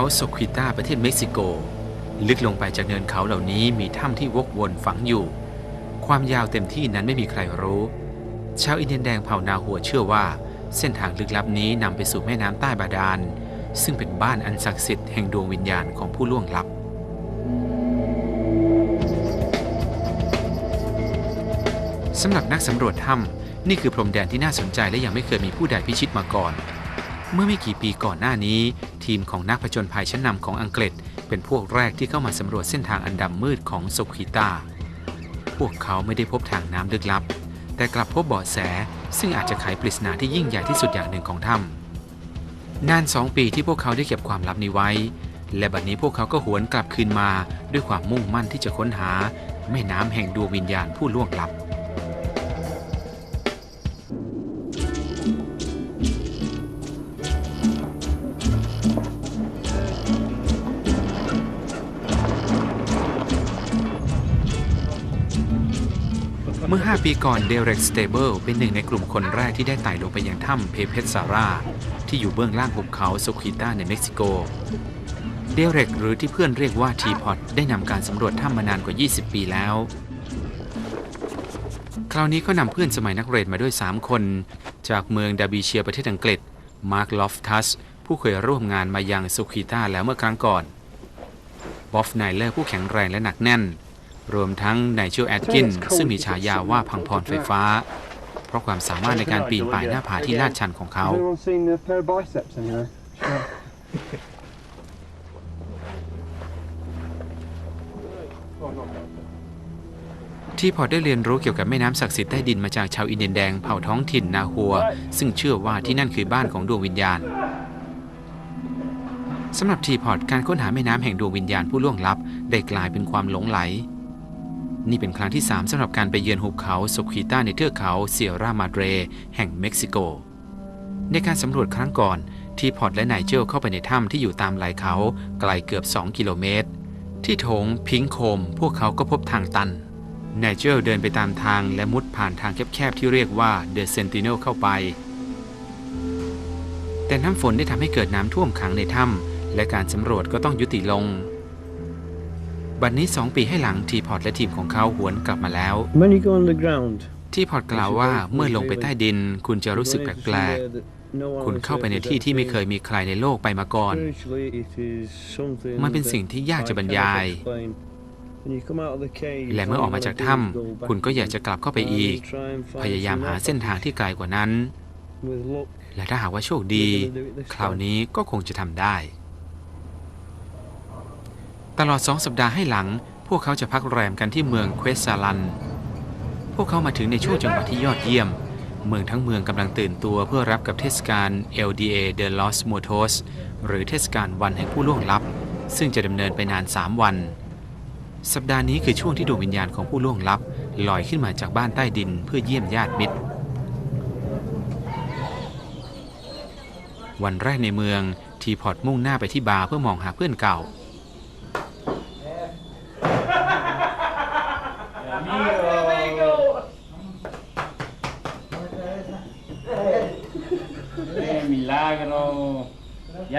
เขาโซควิต้าประเทศเม็กซิโก ลึกลงไปจากเนินเขาเหล่านี้มีถ้ำที่วกวนฝังอยู่ ความยาวเต็มที่นั้นไม่มีใครรู้ ชาวอินเดียนแดงเผ่านาหัวเชื่อว่า เส้นทางลึกลับนี้นำไปสู่แม่น้ำใต้บาดาล ซึ่งเป็นบ้านอันศักดิ์สิทธิ์แห่งดวงวิญญาณของผู้ล่วงลับสำหรับนักสำรวจถ้ำนี่คือพรมแดนที่น่าสนใจและยังไม่เคยมีผู้ใดพิชิตมาก่อน เมื่อไม่กี่ปีก่อนหน้านี้ ทีมของนักผจญภัยชั้นนำของอังกฤษ เป็นพวกแรกที่เข้ามาสำรวจเส้นทางอันดำมืดของโซคิตาพวกเขาไม่ได้พบทางน้ำลึกลับ แต่กลับพบเบาะแส ซึ่งอาจจะไขปริศนาที่ยิ่งใหญ่ที่สุดอย่างหนึ่งของถ้ำนานสองปีที่พวกเขาได้เก็บความลับนี้ไว้ และบัดนี้พวกเขาก็หวนกลับคืนมา ด้วยความมุ่งมั่นที่จะค้นหาแม่น้ำแห่งดวงวิญญาณผู้ล่วงลับ ปีก่อนเดเร็กสเตเบิลเป็นหนึ่งในกลุ่มคนแรกที่ได้ไต่ลงไปยังถ้ำเพเพซาร่าที่อยู่เบื้องล่างหุบเขาโซคิต้าในเม็กซิโก เดเร็กหรือที่เพื่อนเรียกว่าทีพอตได้นำการสำรวจถ้ำมานานกว่า 20 ปีแล้ว คราวนี้เขานำเพื่อนสมัยนักเรียนมาด้วย 3 คน จากเมืองดาบีเชียประเทศอังกฤษ มาร์คลอฟทัสผู้เคยร่วมงานมายังโซคิต้าแล้วเมื่อครั้งก่อน บอฟไนเลอร์ผู้แข็งแรงและหนักแน่น รวมทั้งไนเจลแอดกิน ซึ่งมีฉายาว่าพังพรไฟฟ้า เพราะความสามารถในการปีนป่ายหน้าผาที่ลาดชันของเขา Has anyone seen a pair of biceps anywhere? ที่พอได้เรียนรู้เกี่ยวกับแม่น้ำศักดิ์สิทธิ์ใต้ดินมาจากชาวอินเดียนแดงเผ่าท้องถิ่นนาฮัว ซึ่งเชื่อว่าที่นั่นคือบ้านของดวงวิญญาณสำหรับทีพอร์ตการค้นหาแม่น้ำแห่งดวงวิญญาณผู้ล่วงลับ ได้กลายเป็นความหลงไหล นี่เป็นครั้งที่ 3สำหรับการไปเยือนหุบเขาโซคิต้าในเทือกเขาเซียร่ามาเดรแห่งเม็กซิโก ในการสำรวจครั้งก่อนทีพอร์ตและไนเจลเข้าไปในถ้ำที่อยู่ตามไหล่เขาไกลเกือบ 2 กิโลเมตร ที่โถงพิงโคม พวกเขาก็พบทางตันไนเจลเดินไปตามทางและมุดผ่านทางแคบๆที่เรียกว่าเดอะเซนติเนลเข้าไป แต่น้ำฝนได้ทำให้เกิดน้ำท่วมขังในถ้ำและการสำรวจก็ต้องยุติลง บัดนนี้ 2 ปีให้หลังทีพอร์ตและทีมของเขาหวนกลับมาแล้ว When you go underground, ที่พอร์ตกล่าวว่าเมื่อลงไปใต้ดิน คุณจะรู้สึกแปลกๆ คุณเข้าไปในที่ที่ไม่เคยมีใครในโลกไปมาก่อน มันเป็นสิ่งที่ยากจะบรรยาย และเมื่อออกมาจากถ้ำคุณก็อยากจะกลับเข้าไปอีก พยายามหาเส้นทางที่ไกลกว่านั้น และถ้าหากว่าโชคดี คราวนี้ก็คงจะทำได้ ตลอดสองสัปดาห์ให้หลัง พวกเขาจะพักแรมกันที่เมืองเควสซาลัน พวกเขามาถึงในช่วงจังหวะที่ยอดเยี่ยม เมืองทั้งเมืองกำลังตื่นตัวเพื่อรับกับเทศกาล LDA de los Muertos หรือเทศกาลวันแห่งผู้ล่วงลับ ซึ่งจะดำเนินไปนาน 3 วัน สัปดาห์นี้คือช่วงที่ดวงวิญญาณของผู้ล่วงลับลอยขึ้นมาจากบ้านใต้ดินเพื่อเยี่ยมญาติมิตร วันแรกในเมืองทีพอร์ตมุ่งหน้าไปที่บาร์เพื่อมองหาเพื่อนเก่า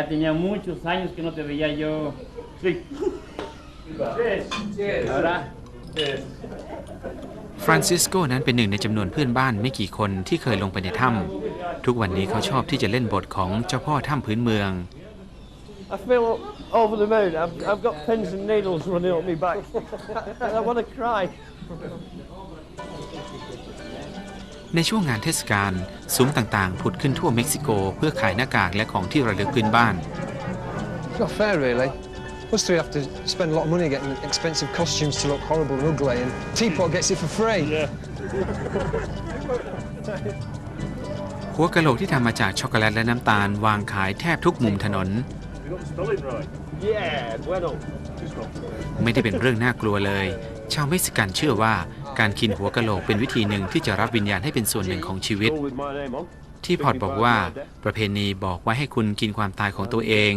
tenía muchos años que no te veía yo. Sí. Ahora, ฟรานซิสโกนั้นเป็นหนึ่งในจำนวนเพื่อนบ้านไม่กี่คนที่เคยลงไปในถ้ำทุกวันนี้เขาชอบที่จะเล่นบทของเจ้าพ่อถ้ำพื้นเมือง I feel over the moon. I've, I've got pins and needles running up my back. I want to cry. ในช่วงงานเทศกาลซุ้มต่างๆ ผุดขึ้นทั่วเม็กซิโก เพื่อขายหน้ากากและของที่ระลึกพื้นบ้าน It's not fair, really. Us three have to spend a lot of money getting expensive costumes to look horrible and ugly, and Teapot gets it for free. หัวกะโหลกที่ทำมาจากช็อกโกแลตและน้ำตาลวางขายแทบทุกมุมถนน Yeah, bueno. ไม่ได้เป็นเรื่องน่ากลัวเลย ชาวเม็กซิกันเชื่อว่า การกินหัวกะโหลกเป็นวิธีหนึ่งที่จะรับวิญญาณให้เป็นส่วนหนึ่งของชีวิต ที่พอร์ตบอกว่าประเพณีบอกไว้ให้คุณกินความตายของตัวเอง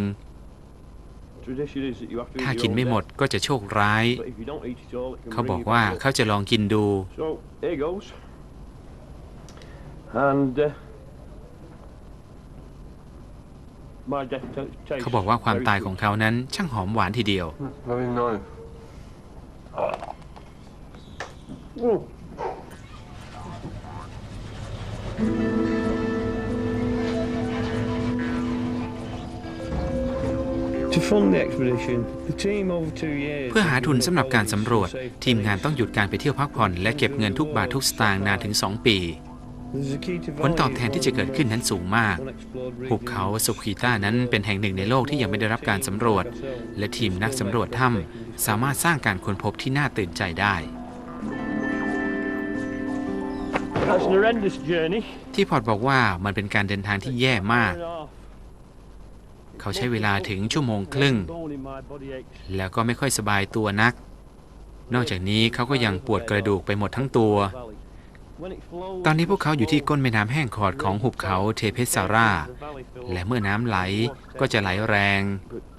ถ้ากินไม่หมดก็จะโชคร้าย เขาบอกว่าเขาจะลองกินดู เขาบอกว่าความตายของเขานั้นช่างหอมหวานทีเดียว เพื่อหาทุนสำหรับการสำรวจ ทีมงานต้องหยุดการไปเที่ยวพักผ่อน และเก็บเงินทุกบาททุกสตางค์นานถึง 2 ปี ผลตอบแทนที่จะเกิดขึ้นนั้นสูงมาก หุบเขาสุขีต้านั้นเป็นแห่งหนึ่งในโลกที่ยังไม่ได้รับการสำรวจ และทีมนักสำรวจถ้ำสามารถสร้างการค้นพบที่น่าตื่นใจได้ ที่พอร์ตบอกว่ามันเป็นการเดินทางที่แย่มาก เขาใช้เวลาถึงชั่วโมงครึ่ง แล้วก็ไม่ค่อยสบายตัวนัก นอกจากนี้เขาก็ยังปวดกระดูกไปหมดทั้งตัว ตอนนี้พวกเขาอยู่ที่ก้นแม่น้ำแห้งขอดของหุบเขาเทเพสซาราและเมื่อน้ำไหลก็จะไหลแรง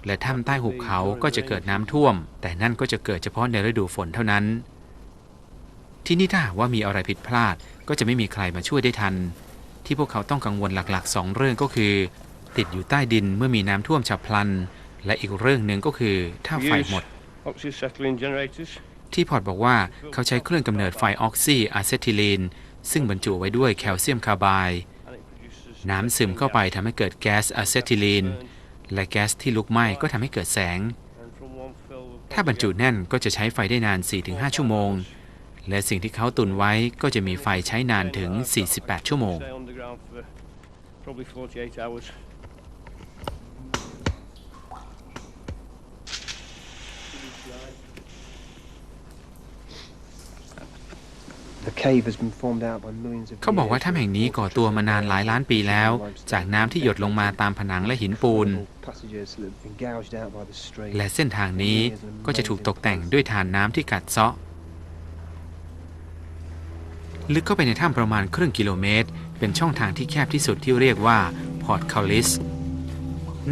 และถ้ำใต้หุบเขาก็จะเกิดน้ำท่วม แต่นั่นก็จะเกิดเฉพาะในฤดูฝนเท่านั้น ที่นี่ถ้าหากว่ามีอะไรผิดพลาด ก็จะไม่มีใครมาช่วยได้ทัน ที่พวกเขาต้องกังวลหลักๆสองเรื่องก็คือ ติดอยู่ใต้ดินเมื่อมีน้ำท่วมฉับพลัน และอีกเรื่องหนึ่งก็คือถ้าไฟหมด oxyacetylene generators. ที่พอร์ตบอกว่าเขาใช้เครื่องกำเนิดไฟออกซิอะเซทิลีนซึ่งบรรจุไว้ด้วยแคลเซียมคาร์ไบด์ And it produces น้ำซึมเข้าไปทำให้เกิดแก๊สอะเซทิลีนและแก๊สที่ลุกไหม้ก็ทำให้เกิดแสง and from one fill of ถ้าบรรจุแน่นก็จะใช้ไฟได้นาน 4-5 ชั่วโมง และสิ่งที่เขาตุนไว้ก็จะมีไฟใช้นานถึง 48 ชั่วโมง stay underground for probably 48 hours. The cave has been formed out by millions of เขาบอกว่าถ้ำแห่งนี้ก่อตัวมานานหลายล้านปีแล้ว จากน้ำที่หยดลงมาตามผนังและหินปูน passages that have been gouged out by the stream. และเส้นทางนี้ก็จะถูกตกแต่งด้วยฐานน้ำที่กัดเซาะ ลึกเข้าไปในถ้ำประมาณครึ่งกิโลเมตร เป็นช่องทางที่แคบที่สุดที่เรียกว่าพอร์ตคาลิส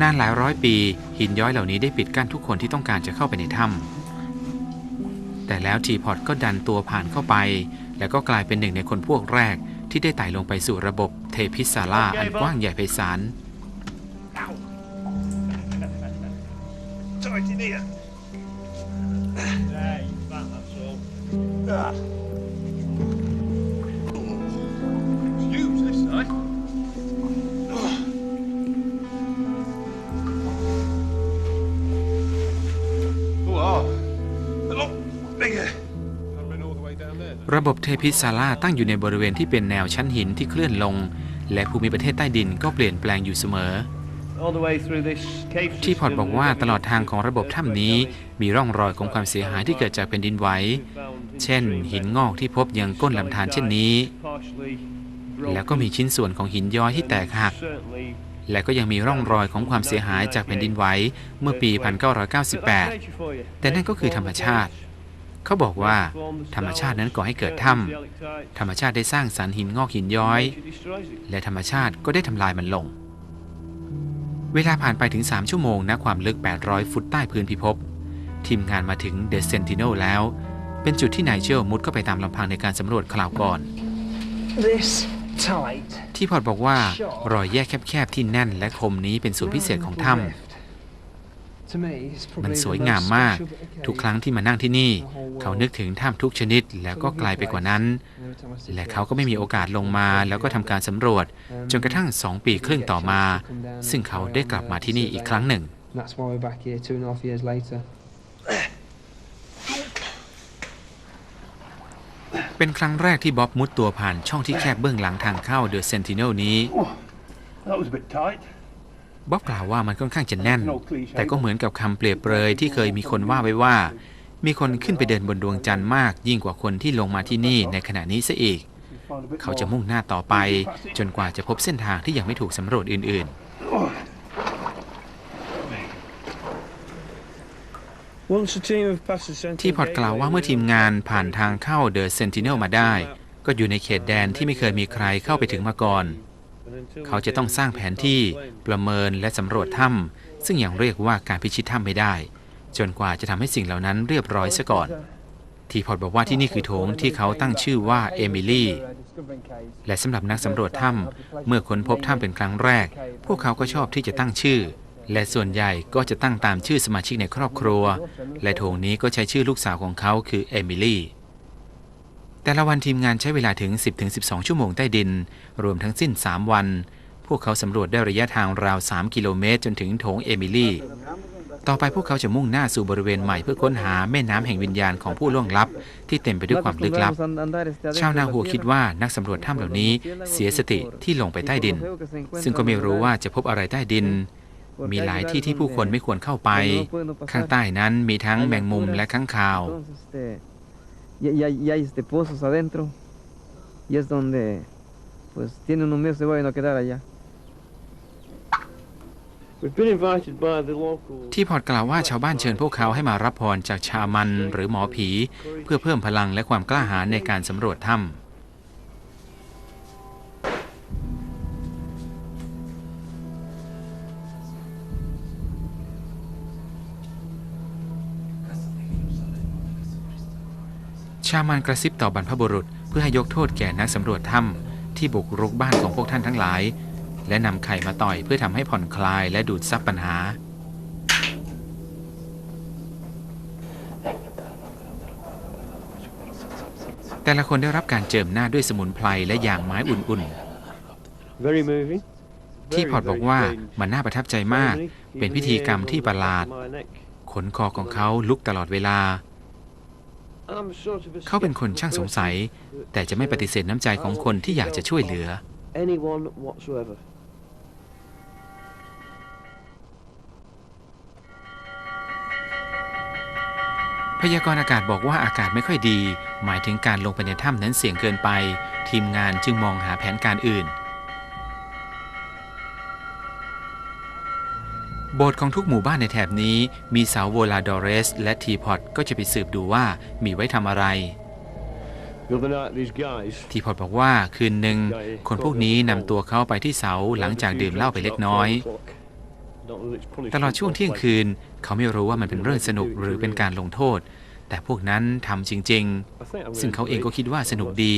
นานหลายร้อยปี หินย้อยเหล่านี้ได้ปิดกั้นทุกคนที่ต้องการจะเข้าไปในถ้ำแต่แล้วทีพอร์ตก็ดันตัวผ่านเข้าไป แล้วก็กลายเป็นหนึ่งในคนพวกแรกที่ได้ไต่ลงไปสู่ระบบเทพิซาร่าอันกว้างใหญ่ไพศาล Tight in here. There, you fat, that's all. Use ระบบเทพิซาร่าตั้งอยู่ในบริเวณที่เป็นแนวชั้นหินที่เคลื่อนลง และภูมิประเทศใต้ดินก็เปลี่ยนแปลงอยู่เสมอ ที่พอร์ตบอกว่าตลอดทางของระบบถ้ำนี้มีร่องรอยของความเสียหายที่เกิดจากแผ่นดินไหว เช่น หินงอกที่พบยังก้นลำธารเช่นนี้ แล้วก็มีชิ้นส่วนของหินย้อยที่แตกหัก และก็ยังมีร่องรอยของความเสียหายจากแผ่นดินไหวเมื่อปี 1998 แต่นั่นก็คือธรรมชาติ เขาบอกว่า ธรรมชาตินั้นก่อให้เกิดถ้ำธรรมชาติได้สร้างสรรค์หินงอกหินย้อย และธรรมชาติก็ได้ทำลายมันลง เวลาผ่านไปถึง 3 ชั่วโมงณความลึก 800 ฟุตใต้พื้นพิภพทีมงานมาถึงเดอะเซนติโนแล้ว เป็นจุดที่นายเชลมุดเข้าไปตามลำพังในการสำรวจคราวก่อน This tight ที่พอร์ตบอกว่ารอยแยกแคบๆที่แน่นและคมนี้เป็นส่วนพิเศษของถ้ำ To me, it's มัน probably สวย the งาม most มาก special bit of ทุก cave ครั้งที่มานั่งที่นี่ เขานึกถึงถ้ำทุกชนิดแล้วก็ไกลไปกว่านั้น Every time I sit และ here, เขาก็ไม่มีโอกาสลงมาแล้วก็ทำการสำรวจ จนกระทั่งสองปีครึ่งต่อมา ซึ่งเขาได้กลับมาที่นี่อีกครั้งหนึ่ง And that's why we're back here two and a half years later. เป็นครั้งแรกที่บ๊อบมุดตัวผ่านช่องที่แคบเบื้องหลังทางเข้าเดอะเซนติเนลนี้ That was a bit tight. บ๊อบกล่าวว่ามันค่อนข้างจะแน่น แต่ก็เหมือนกับคำเปรียบเปรยที่เคยมีคนว่าไว้ว่า มีคนขึ้นไปเดินบนดวงจันทร์มาก ยิ่งกว่าคนที่ลงมาที่นี่ในขณะนี้ซะอีก Find a bit เขาจะ more. มุ่งหน้าต่อไป จนกว่าจะพบเส้นทางที่ยังไม่ถูกสำรวจอื่น Once the team have passed the ๆ Sentinel ที่พอร์ตกล่าวว่าเมื่อทีมงานผ่านทางเข้าเดอะเซนติเนลมาได้ ก็อยู่ในเขตแดนที่ไม่เคยมีใครเข้าไปถึงมาก่อน เขาจะต้องสร้างแผนที่ประเมินและสำรวจถ้ำซึ่งยังเรียกว่าการพิชิตถ้ำไม่ได้ จนกว่าจะทำให้สิ่งเหล่านั้นเรียบร้อยซะก่อน ทีพอร์ตบอกว่าที่นี่คือโถงที่เขาตั้งชื่อว่าเอมิลี่และสำหรับนักสำรวจถ้ำเมื่อค้นพบถ้ำเป็นครั้งแรก พวกเขาก็ชอบที่จะตั้งชื่อ และส่วนใหญ่ก็จะตั้งตามชื่อสมาชิกในครอบครัว และโถงนี้ก็ใช้ชื่อลูกสาวของเขาคือเอมิลี่ แต่ละวันทีมงานใช้เวลาถึง 10-12 ชั่วโมงใต้ดิน รวมทั้งสิ้น 3 วัน พวกเขาสำรวจได้ระยะทางราว 3 กิโลเมตร จนถึงโถงเอมิลี่ ต่อไปพวกเขาจะมุ่งหน้าสู่บริเวณใหม่เพื่อค้นหาแม่น้ำแห่งวิญญาณของผู้ล่วงลับ ที่เต็มไปด้วยความลึกลับ ชาวนาหัวคิดว่านักสำรวจถ้ำเหล่านี้เสียสติที่ลงไปใต้ดิน ซึ่งก็ไม่รู้ว่าจะพบอะไรใต้ดินมีหลายที่ที่ผู้คนไม่ควรเข้าไป ข้างใต้นั้นมีทั้งแมงมุมและข้างคาว y, y hay, y hay este, pozos adentro y es donde pues tiene uno miedo se va a no quedar allá. We've been invited by the local. ที่พอร์ตกล่าวว่าชาวบ้านเชิญพวกเขาให้มารับพรจากชามันหรือหมอผี เพื่อเพิ่มพลังและความกล้าหาญในการสำรวจถ้ำ ชามันกระซิบต่อบรรพบุรุษ เพื่อให้ยกโทษแก่นักสำรวจถ้ำที่บุกรุกบ้านของพวกท่านทั้งหลาย และนำไข่มาต่อยเพื่อทำให้ผ่อนคลายและดูดซับปัญหา แต่ละคนได้รับการเจิมหน้าด้วยสมุนไพรและยางไม้อุ่นๆ ที่พอร์ตบอกว่ามันน่าประทับใจมาก เป็นพิธีกรรมที่ประหลาด ขนคอของเขาลุกตลอดเวลา เขาเป็นคนช่างสงสัย แต่จะไม่ปฏิเสธน้ำใจของคนที่อยากจะช่วยเหลือ Anyone whatsoever. พยากรณ์อากาศบอกว่าอากาศไม่ค่อยดี หมายถึงการลงไปในถ้ำนั้นเสี่ยงเกินไป ทีมงานจึงมองหาแผนการอื่น บสถ์ของทุกหมู่บ้านในแถบนี้มีเสาโวลาดอเรส และทีพอตก็จะไปสืบดูว่ามีไว้ทำอะไร ทีพอตบอกว่าคืนหนึ่งคนพวกนี้นำตัวเขาไปที่เสาหลังจากดื่มเหล้าไปเล็กน้อย ตลอดช่วงเที่ยงคืน เขาไม่รู้ว่ามันเป็นเรื่องสนุกหรือเป็นการลงโทษ แต่พวกนั้นทำจริง ๆ ซึ่งเขาเองก็คิดว่าสนุกดี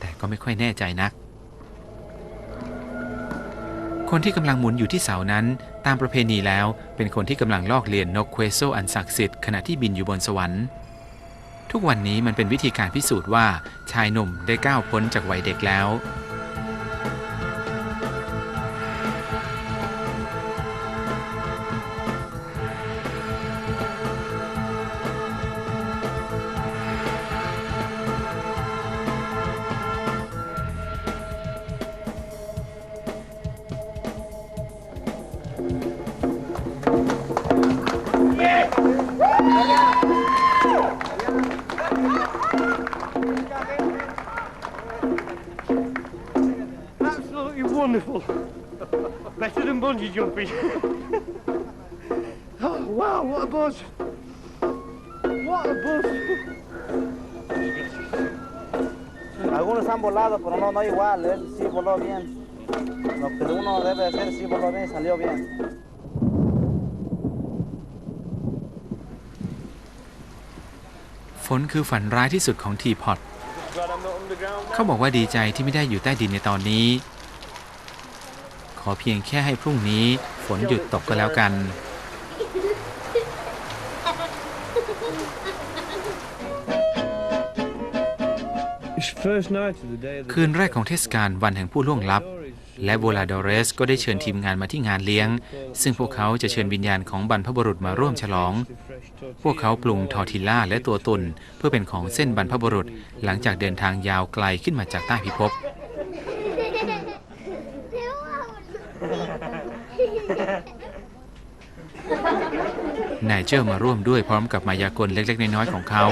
แต่ก็ไม่ค่อยแน่ใจนัก คนที่กำลังหมุนอยู่ที่เสานั้น ตามประเพณีแล้วเป็นคนที่กำลังลอกเลียนนกเควโซอันศักดิ์สิทธิ์ขณะที่บินอยู่บนสวรรค์ทุกวันนี้มันเป็นวิธีการพิสูจน์ว่าชายหนุ่มได้ก้าวพ้นจากวัยเด็กแล้ว 100 rupee. oh, wow, what a buzz. What a buzz. Algunos han volado, pero no, no igual. Él sí voló bien. Lo que uno debe hacer sí voló bien, salió bien. ฝนคือฝันร้ายที่สุดของทีพอตเขาบอกว่าดีใจที่ไม่ได้อยู่ใต้ดินในตอนนี้ อเพียงแค่ให้พรุ่งนี้ฝนหยุดตกก็แล้วกัน It's first night of the day of the คืนแรกของเทศกาลวันแห่งผู้ล่วงลับ และโบลาดอเรสก็ได้เชิญทีมงานมาที่งานเลี้ยง ซึ่งพวกเขาจะเชิญวิญญาณของบรรพบุรุษมาร่วมฉลอง พวกเขาปรุงทอร์ติลล่าและตัวตุนเพื่อเป็นของเส้นบรรพบุรุษ หลังจากเดินทางยาวไกลขึ้นมาจากใต้พิภพ นายเจอร์มาร่วมด้วยพร้อมกับมายากลเล็ก ๆ น้อย ๆ ของเขา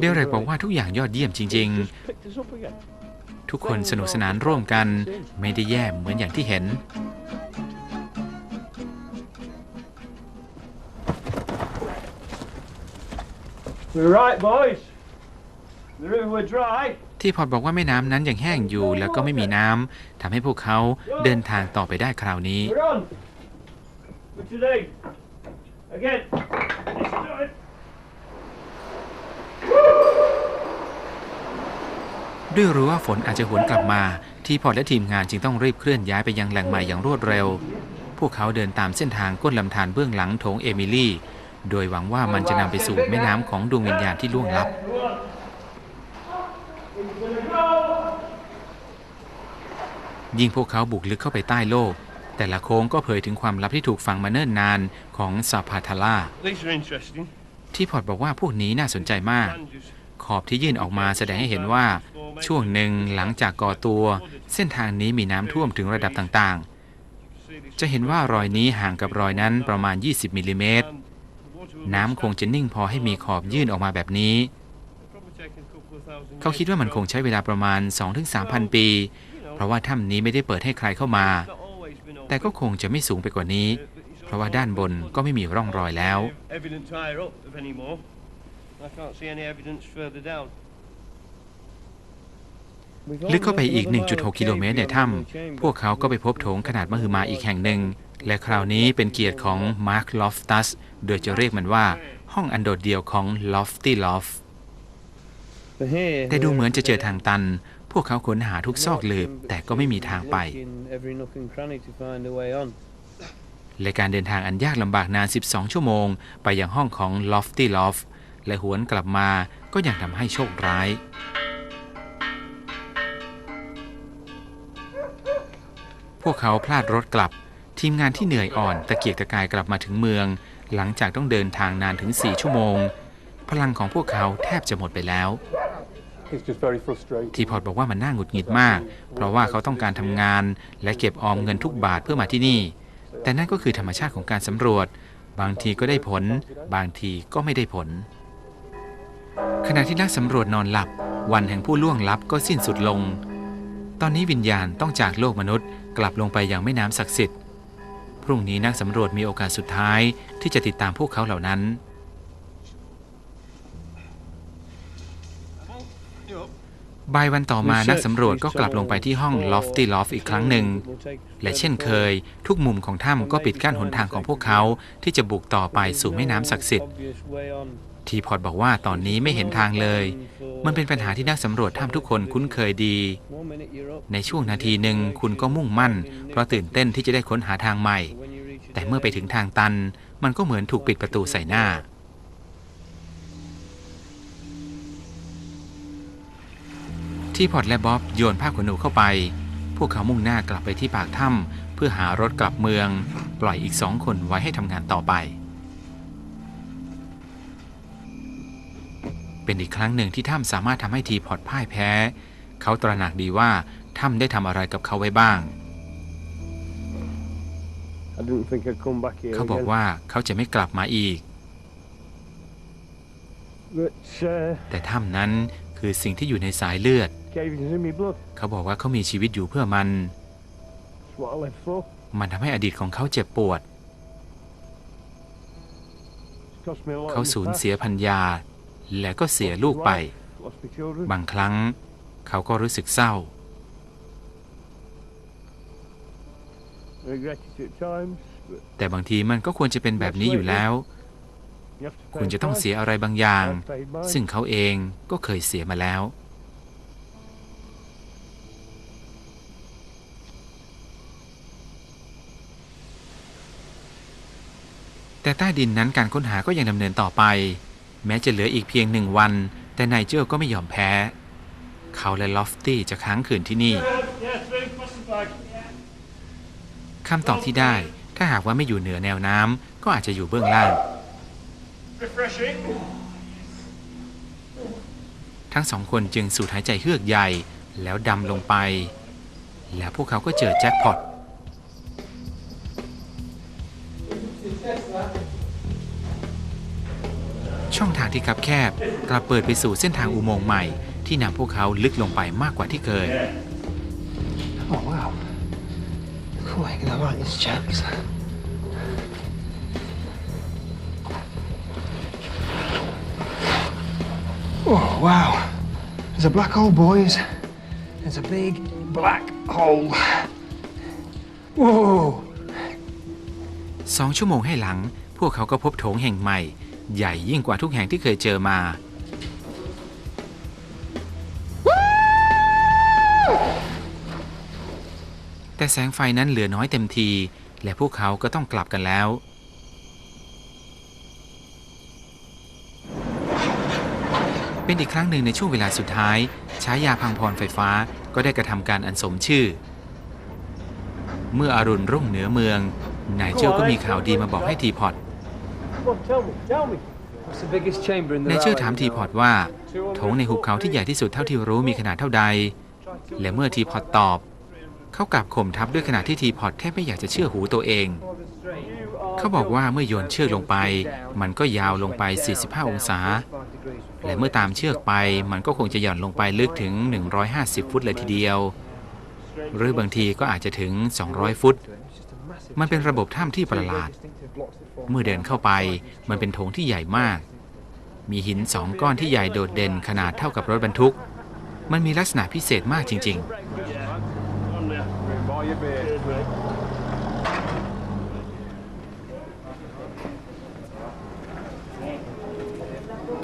เดเรกบอกว่าทุกอย่างยอดเยี่ยมจริง picked us up again. ๆ ทุกคนสนุกสนานร่วมกัน ไม่ได้แย่เหมือนอย่างที่เห็น We're right, boys. The river were dry. ที่พอร์ตบอกว่าแม่น้ำนั้นยังแห้งอยู่แล้วก็ไม่มีน้ำทำให้พวกเขาเดินทางต่อไปได้คราวนี้ We're on. What today? Again. Let's do ด้วยรู้ว่าฝนอาจจะหวนกลับมา ที่พอร์ตและทีมงานจึงต้องรีบเคลื่อนย้ายไปยังแหล่งใหม่อย่างรวดเร็ว พวกเขาเดินตามเส้นทางก้นลำธารเบื้องหลังโถงเอมิลี่ โดยหวังว่ามันจะนำไปสู่แม่น้ำของดวงวิญญาณที่ล่วงลับ ยิ่งพวกเขาบุกลึกเข้าไปใต้โลก แต่ละโค้งก็เผยถึงความลับที่ถูกฝังมาเนิ่นนานของซาพาทาล่า These are interesting. ที่พอร์ตบอกว่าพวกนี้น่าสนใจมาก Sponges. ขอบที่ยื่นออกมาแสดงให้เห็นว่า ช่วงหนึ่งหลังจากก่อตัว เส้นทางนี้มีน้ำท่วมถึงระดับต่างๆ จะเห็นว่ารอยนี้ห่างกับรอยนั้นประมาณ 20มิลลิเมตรน้ำคงจะนิ่งพอให้มีขอบยื่นออกมาแบบนี้ เขาคิดว่ามันคงใช้เวลาประมาณ 2-3,000 ปี เพราะว่าถ้ำนี้ไม่ได้เปิดให้ใครเข้ามา แต่ก็คงจะไม่สูงไปกว่านี้ เพราะว่าด้านบนก็ไม่มีร่องรอยแล้ว I can't see any evidence further down. ลึกเข้าไปอีก 1.6 กิโลเมตรในถ้ำพวกเขาก็ไปพบโถงขนาดมหึมาอีกแห่งหนึ่ง และคราวนี้เป็นเกียรติของมาร์คลอฟตัส โดยจะเรียกมันว่า ห้องอันโดดเดี่ยวของ Lofty Loft แต่ดูเหมือนจะเจอทางตัน พวกเขาค้นหาทุกซอกหลืบแต่ก็ไม่มีทางไป และการเดินทางอันยากลำบากนาน 12 ชั่วโมง ไปยังห้องของ Lofty Loft และหวนกลับมาก็ยังทำให้โชคร้าย พวกเขาพลาดรถกลับ ทีมงานที่เหนื่อยอ่อนตะเกียกตะกายกลับมาถึงเมือง หลังจากต้องเดินทางนานถึง 4 ชั่วโมง พลังของพวกเขาแทบจะหมดไปแล้ว It's just very frustrating. ทีพอร์ตบอกว่ามันน่าหงุดหงิดมาก เพราะว่าเขาต้องการทำงานและเก็บออมเงินทุกบาทเพื่อมาที่นี่ แต่นั่นก็คือธรรมชาติของการสำรวจ บางทีก็ได้ผล บางทีก็ไม่ได้ผล ขณะที่นักสำรวจนอนหลับ วันแห่งผู้ล่วงลับก็สิ้นสุดลง ตอนนี้วิญญาณต้องจากโลกมนุษย์ กลับลงไปยังแม่น้ำศักดิ์สิทธิ์ พรุ่งนี้นักสำรวจมีโอกาสสุดท้ายที่จะติดตามพวกเขาเหล่านั้น บ่ายวันต่อมานักสำรวจก็กลับลงไปที่ห้อง Lofty Loft อีกครั้งหนึ่ง และเช่นเคย ทุกมุมของถ้ำก็ปิดกั้นหนทางของพวกเขาที่จะบุกต่อไปสู่แม่น้ำศักดิ์สิทธิ์ทีพอร์ตบอกว่าตอนนี้ไม่เห็นทางเลย มันเป็นปัญหาที่นักสำรวจถ้ำทุกคนคุ้นเคยดี ในช่วงนาทีหนึ่งคุณก็มุ่งมั่น เพราะตื่นเต้นที่จะได้ค้นหาทางใหม่ แต่เมื่อไปถึงทางตัน มันก็เหมือนถูกปิดประตูใส่หน้า ที่พอร์ตและบ๊อบโยนผ้าขนหนูเข้าไป พวกเขามุ่งหน้ากลับไปที่ปากถ้ำเพื่อหารถกลับเมือง ปล่อยอีกสองคนไว้ให้ทำงานต่อไป เป็นอีกครั้งหนึ่งที่ถ้ำสามารถทำให้ทีพอร์ตพ่ายแพ้ เขาตระหนักดีว่าถ้ำได้ทำอะไรกับเขาไว้บ้าง I didn't think I'd come back here เขาบอก again. ว่าเขาจะไม่กลับมาอีก But uh, แต่ถ้ำนั้นคือสิ่งที่อยู่ในสายเลือด caving's in my blood. เขาบอกว่าเขามีชีวิตอยู่เพื่อมัน That's what I live for. มันทำให้อดีตของเขาเจ็บปวด It's cost me a lot. เขา in the สูญ past. เสียพัญญา และก็เสียลูกไป Lost my children. บางครั้ง เขาก็รู้สึกเศร้า Regret it at times. But แต่บางทีมันก็ควรจะเป็นแบบนี้อยู่แล้ว you have to pay คุณจะต้อง price. เสียอะไรบางอย่าง I've paid mine. ซึ่งเขาเองก็เคยเสียมาแล้ว แต่ใต้ดินนั้นการค้นหาก็ยังดำเนินต่อไป แม้จะเหลืออีกเพียงหนึ่งวัน แต่ไนเจลก็ไม่ยอมแพ้ เขาและลอฟตี้จะค้างคืนที่นี่คำตอบที่ได้ถ้าหากว่าไม่อยู่เหนือแนวน้ำก็อาจจะอยู่เบื้องล่าง ทั้งสองคนจึงสูดหายใจเฮือกใหญ่แล้วดำลงไป แล้วพวกเขาก็เจอแจ็คพอตช่องทางที่คับแคบกลับเปิดไปสู่เส้นทางอุโมงค์ใหม่ ที่นำพวกเขาลึกลงไปมากกว่าที่เคย Oh, wow. Cool, I can write these chaps. Oh, wow. There's a black hole, boys. There's a big black hole. Whoa! สองชั่วโมงให้หลัง พวกเขาก็พบโถงแห่งใหม่ ใหญ่ยิ่งกว่าทุกแห่งที่เคยเจอมา แต่แสงไฟนั้นเหลือน้อยเต็มที และพวกเขาก็ต้องกลับกันแล้ว เป็นอีกครั้งหนึ่งในช่วงเวลาสุดท้ายฉายาพังพรไฟฟ้าก็ได้กระทำการอันสมชื่อ เมื่ออรุณรุ่งเหนือเมืองนายเจลก็มีข่าวดีมาบอกให้ทีพอตนายเจล valley? ถามทีพอตว่าโถงในหุบเขาที่ใหญ่ที่สุดเท่าที่รู้มีขนาดเท่าใด และเมื่อทีพอตตอบ เขากลับข่มทับด้วยขณะที่ทีพอตแทบไม่อยากจะเชื่อหูตัวเอง เขาบอกว่าเมื่อโยนเชือกลงไป มันก็ยาวลงไป 45 องศา และเมื่อตามเชือกไป มันก็คงจะหย่อนลงไปลึกถึง 150 ฟุตเลยทีเดียว หรือบางทีก็อาจจะถึง 200 ฟุต มันเป็นระบบถ้ำที่ประหลาด เมื่อเดินเข้าไป มันเป็นโถงที่ใหญ่มาก มีหินสองก้อนที่ใหญ่โดดเด่นขนาดเท่ากับรถบรรทุก มันมีลักษณะพิเศษมากจริง ๆ Buy your beer. ๆ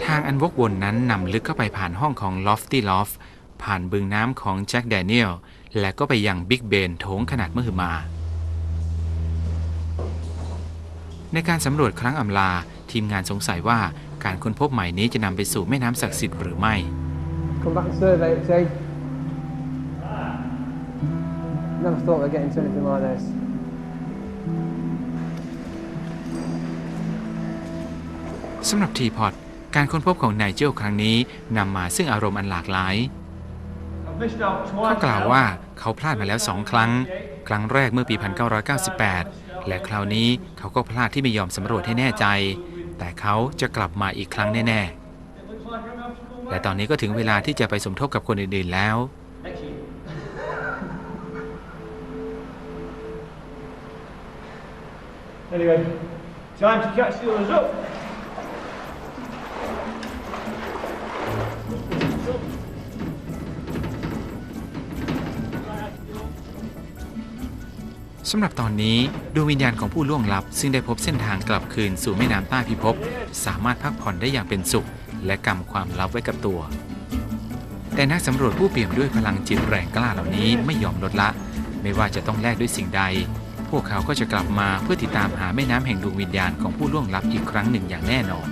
ทางอันวกวนนั้นนำลึกเข้าไปผ่านห้องของ Lofty Loft ผ่านบึงน้ำของแจ็คแดเนียลและก็ไปยังบิ๊กเบนโถงขนาดมหึมา ในการสำรวจครั้งอำลา ทีมงานสงสัยว่าการค้นพบใหม่นี้จะนำไปสู่แม่น้ำศักดิ์สิทธิ์หรือไม่ Come back and survey it, Never thought we'd get into anything like this. สำหรับทีพอตการค้นพบของนายเจลครั้งนี้นำมาซึ่งอารมณ์อันหลากหลาย เขากล่าวว่าเขาพลาดมาแล้วสองครั้ง ครั้งแรกเมื่อปี 1998 และคราวนี้เขาก็พลาดที่ไม่ยอมสำรวจให้แน่ใจ แต่เขาจะกลับมาอีกครั้งแน่ ๆ และตอนนี้ก็ถึงเวลาที่จะไปสมทบกับคนอื่น ๆ แล้ว Anyway, time to catch the others up. สำหรับตอนนี้ดวงวิญญาณของผู้ล่วงลับ ซึ่งได้พบเส้นทางกลับคืนสู่แม่น้ำใต้พิภพสามารถพักผ่อนได้อย่างเป็นสุข และกำความลับไว้กับตัว แต่นักสำรวจผู้เปี่ยมด้วยพลังจิตแรงกล้าเหล่านี้ไม่ยอมลดละ ไม่ว่าจะต้องแลกด้วยสิ่งใด วกเขาก็จะกลับมาเพื่อติดตามหาแม่น้ำแห่งดวงวิญญาณของผู้ล่วงลับอีกครั้งหนึ่งอย่างแน่นอน